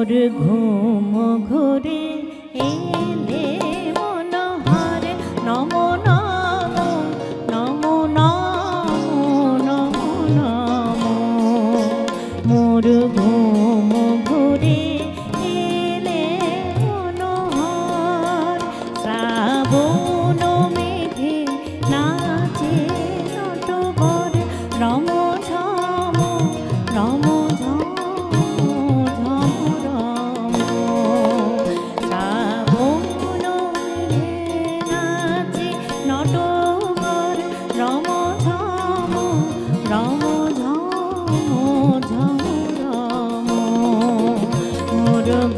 মোর ঘুম ঘরে এ নটবর রম ধম রম ধম ধম রম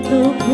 দুঃখ